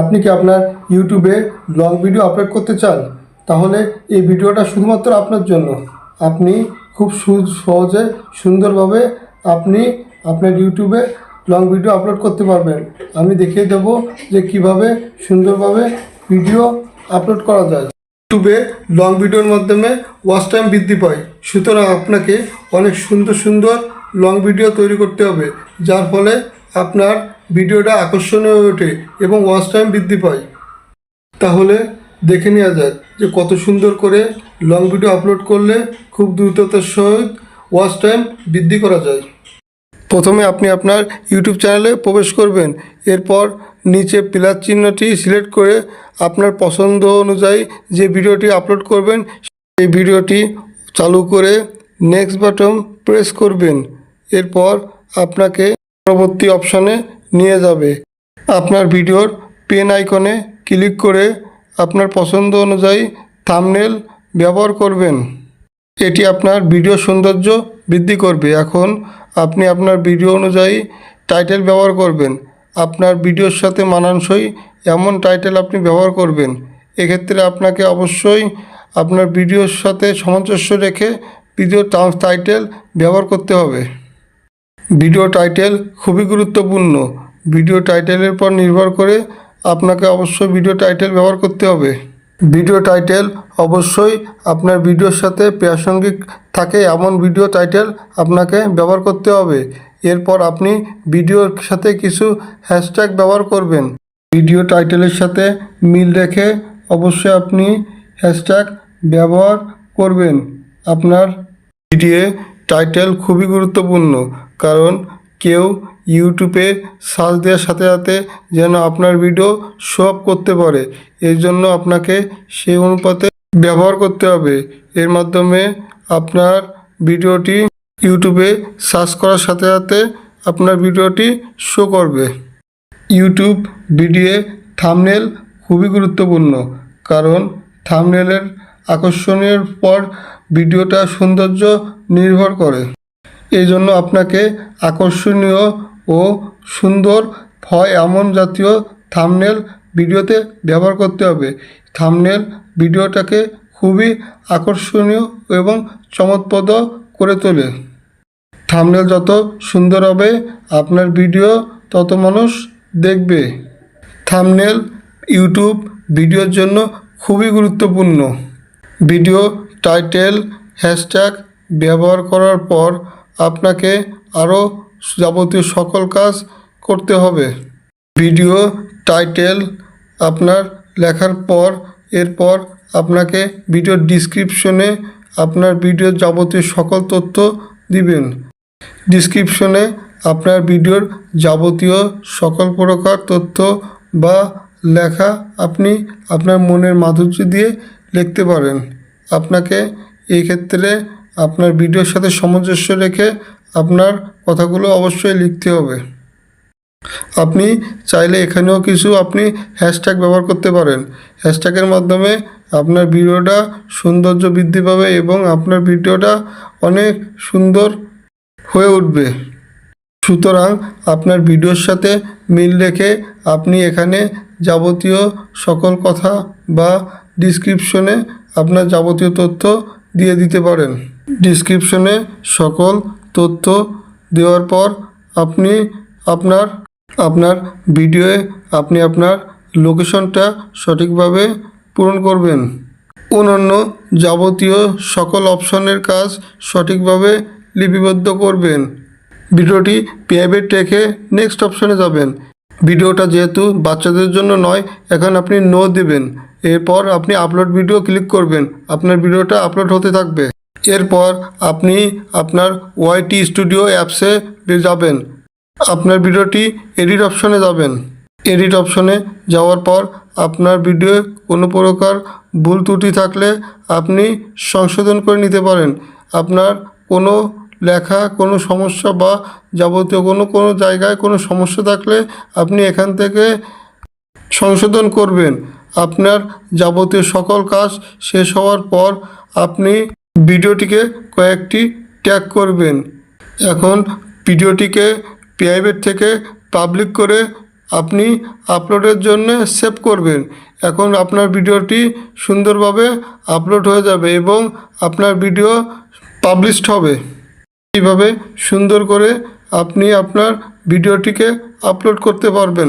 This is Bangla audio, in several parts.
আপনি কি আপনার ইউটিউবে লং ভিডিও আপলোড করতে চান? তাহলে এই ভিডিওটা শুধুমাত্র আপনার জন্য। আপনি খুব সহজে, সুন্দরভাবে আপনি আপনার ইউটিউবে লং ভিডিও আপলোড করতে পারবেন। আমি দেখিয়ে দেবো যে কীভাবে সুন্দরভাবে ভিডিও আপলোড করা যায়। ইউটিউবে লং ভিডিওর মাধ্যমে ওয়াচ টাইম বৃদ্ধি পায়। সুতরাং আপনাকে অনেক সুন্দর সুন্দর লং ভিডিও তৈরি করতে হবে, যার ফলে আপনার ভিডিওটা আকর্ষণীয় ওঠে এবং ওয়াচ টাইম বৃদ্ধি পায়। তাহলে দেখে নেওয়া যাক যে কত সুন্দর করে লং ভিডিও আপলোড করলে খুব দ্রুততার সহিত ওয়াচ টাইম বৃদ্ধি করা যায়। প্রথমে আপনি আপনার ইউটিউব চ্যানেলে প্রবেশ করবেন, এরপর নিচে প্লাস চিহ্নটি সিলেক্ট করে আপনার পছন্দ অনুযায়ী যে ভিডিওটি আপলোড করবেন, সেই ভিডিওটি চালু করে নেক্সট বাটন প্রেস করবেন। এরপর আপনাকে পরবর্তী অপশানে নিয়ে যাবে। আপনার ভিডিওর পেন আইকনে ক্লিক করে আপনার পছন্দ অনুযায়ী থামনেল ব্যবহার করবেন। এটি আপনার ভিডিও সৌন্দর্য বৃদ্ধি করবে। এখন আপনি আপনার ভিডিও অনুযায়ী টাইটেল ব্যবহার করবেন। আপনার ভিডিওর সাথে মানানসই এমন টাইটেল আপনি ব্যবহার করবেন। এক্ষেত্রে আপনাকে অবশ্যই আপনার ভিডিওর সাথে সামঞ্জস্য রেখে ভিডিও টাইটেল ব্যবহার করতে হবে। ভিডিও টাইটেল খুবই গুরুত্বপূর্ণ। ভিডিও টাইটেলের পর নির্ভর করে আপনাকে অবশ্যই ভিডিও টাইটেল ব্যবহার করতে হবে। ভিডিও টাইটেল অবশ্যই আপনার ভিডিওর সাথে প্রাসঙ্গিক থাকে এমন ভিডিও টাইটেল আপনাকে ব্যবহার করতে হবে। এরপর আপনি ভিডিওর সাথে কিছু হ্যাশট্যাগ ব্যবহার করবেন। ভিডিও টাইটেলের সাথে মিল রেখে অবশ্যই আপনি হ্যাশট্যাগ ব্যবহার করবেন। আপনার ভিডিও টাইটেল খুবই গুরুত্বপূর্ণ। কারণ কেউ ইউটিউবে সার্চ দেওয়ার সাথে সাথে যেন আপনার ভিডিও শো আপ করতে পারে। এই জন্য আপনাকে সেই অনুপাতে ব্যবহার করতে হবে। এর মাধ্যমে আপনার ভিডিওটি ইউটিউবে সার্চ করার সাথে সাথে আপনার ভিডিওটি শো করবে। ইউটিউব ভিডিও থামনেল খুবই গুরুত্বপূর্ণ, কারণ থামনেলের আকর্ষণীয় পর ভিডিওটা সৌন্দর্য নির্ভর করে। এই জন্য আপনাকে আকর্ষণীয় ও সুন্দর হয় এমন জাতীয় থামনেল ভিডিওতে ব্যবহার করতে হবে। থামনেল ভিডিওটাকে খুবই আকর্ষণীয় এবং চমৎপ্রদ করে তোলে। থামনেল যত সুন্দর হবে, আপনার ভিডিও তত মানুষ দেখবে। থামনেল ইউটিউব ভিডিওর জন্য খুবই গুরুত্বপূর্ণ। ভিডিও টাইটেল, হ্যাশট্যাগ ব্যবহার করার পর আপনাকে আরও যাবতীয় সকল কাজ করতে হবে। ভিডিও টাইটেল আপনার লেখার পর, এরপর আপনাকে ভিডিওর ডিসক্রিপশনে আপনার ভিডিওর যাবতীয় সকল তথ্য দিবেন। ডিসক্রিপশনে আপনার ভিডিওর যাবতীয় সকল প্রকার তথ্য বা লেখা আপনি আপনার মনের মাধুর্য দিয়ে লিখতে পারেন। আপনাকে এই ক্ষেত্রে আপনার ভিডিওর সাথে সামঞ্জস্য রেখে আপনার কথাগুলো অবশ্যই লিখতে হবে। আপনি চাইলে এখানেও কিছু আপনি হ্যাশট্যাগ ব্যবহার করতে পারেন। হ্যাশট্যাগের মাধ্যমে আপনার ভিডিওটা সৌন্দর্য বৃদ্ধি পাবে এবং আপনার ভিডিওটা অনেক সুন্দর হয়ে উঠবে। সুতরাং আপনার ভিডিওর সাথে মিল রেখে আপনি এখানে যাবতীয় সকল কথা বা ডিসক্রিপশনে আপনার যাবতীয় তথ্য দিয়ে দিতে পারেন। ডিসক্রিপশনে সকল তথ্য দেওয়ার পর আপনি আপনার আপনার ভিডিওয়ে আপনি আপনার লোকেশনটা সঠিকভাবে পূরণ করবেন। অন্যান্য যাবতীয় সকল অপশনের কাজ সঠিকভাবে লিপিবদ্ধ করবেন। ভিডিওটি প্রাইভেট রেখে নেক্সট অপশনে যাবেন। ভিডিওটা যেহেতু বাচ্চাদের জন্য নয়, এখন আপনি নো দেবেন। এরপর আপনি আপলোড ভিডিও ক্লিক করবেন। আপনার ভিডিওটা আপলোড হতে থাকবে। এরপর আপনি আপনার ওয়াইটি স্টুডিও অ্যাপসে যাবেন। আপনার ভিডিওটি এডিট অপশনে যাবেন। এডিট অপশনে যাওয়ার পর আপনার ভিডিও কোনো প্রকার ভুল ত্রুটি থাকলে আপনি সংশোধন করে নিতে পারেন। আপনার কোনো লেখা, কোনো সমস্যা বা যাবতীয় কোনো কোনো জায়গায় কোনো সমস্যা থাকলে আপনি এখান থেকে সংশোধন করবেন। আপনার যাবতীয় সকল কাজ শেষ হওয়ার পর আপনি ভিডিওটিকে কয়েকটি ট্যাগ করবেন। এখন ভিডিওটিকে প্রাইভেট থেকে পাবলিক করে আপনি আপলোডের জন্য সেভ করবেন। এখন আপনার ভিডিওটি সুন্দরভাবে আপলোড হয়ে যাবে এবং আপনার ভিডিও পাবলিশড হবে। এইভাবে সুন্দর করে আপনি আপনার ভিডিওটিকে আপলোড করতে পারবেন।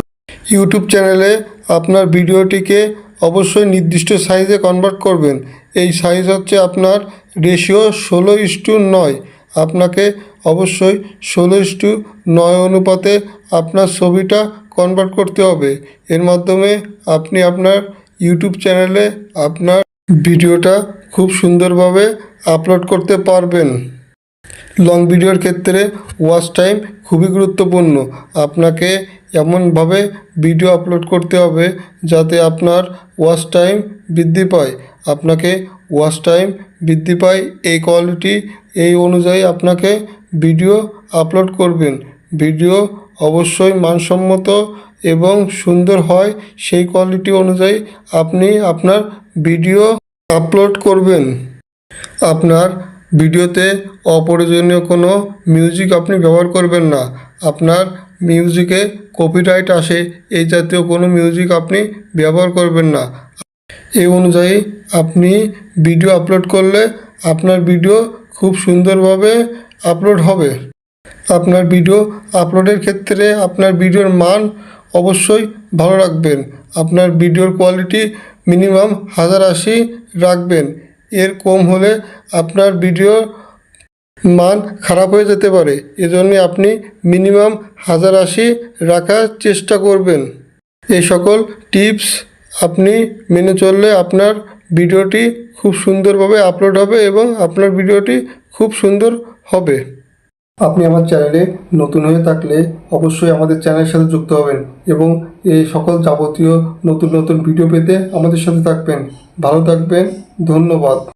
ইউটিউব চ্যানেলে আপনার ভিডিওটিকে অবশ্যই নির্দিষ্ট সাইজে কনভার্ট করবেন। এই সাইজ হচ্ছে আপনার রেশিও ষোলো ইস্টু নয়। আপনাকে অবশ্যই ষোলো ইস্টু নয় অনুপাতে আপনার ছবিটা কনভার্ট করতে হবে। এর মাধ্যমে আপনি আপনার ইউটিউব চ্যানেলে আপনার ভিডিওটা খুব সুন্দরভাবে আপলোড করতে পারবেন। লং ভিডিওর ক্ষেত্রে ওয়াচ টাইম খুবই গুরুত্বপূর্ণ। আপনাকে এমনভাবে ভিডিও আপলোড করতে হবে যাতে আপনার ওয়াচ টাইম বৃদ্ধি পায়। আপনাকে ওয়াচ টাইম বৃদ্ধি পায়, এই কোয়ালিটি এই অনুযায়ী আপনাকে ভিডিও আপলোড করবেন। ভিডিও অবশ্যই মানসম্মত এবং সুন্দর হয়, সেই কোয়ালিটি অনুযায়ী আপনি আপনার ভিডিও আপলোড করবেন। আপনার ভিডিওতে অপ্রয়োজনীয় কোনো মিউজিক আপনি ব্যবহার করবেন না। আপনার মিউজিকে কপিরাইট আসে, এই জাতীয় কোনো মিউজিক আপনি ব্যবহার করবেন না। এই অনুযায়ী আপনি ভিডিও আপলোড করলে আপনার ভিডিও খুব সুন্দরভাবে আপলোড হবে। আপনার ভিডিও আপলোডের ক্ষেত্রে আপনার ভিডিওর মান অবশ্যই ভালো রাখবেন। আপনার ভিডিওর কোয়ালিটি মিনিমাম হাজার আশি রাখবেন। এর কম হলে আপনার ভিডিও মান খারাপ হয়ে যেতে পারে। এজন্য আপনি মিনিমাম হাজার আশি রাখার চেষ্টা করবেন। এই সকল টিপস আপনি মেনে চললে আপনার ভিডিওটি খুব সুন্দরভাবে আপলোড হবে এবং আপনার ভিডিওটি খুব সুন্দর হবে। আপনি আমার চ্যানেলে নতুন হয়ে থাকলে অবশ্যই আমাদের চ্যানেলের সাথে যুক্ত হবেন এবং এই সকল যাবতীয় নতুন নতুন ভিডিও পেতে আমাদের সাথে থাকবেন। ভালো থাকবেন, ধন্যবাদ।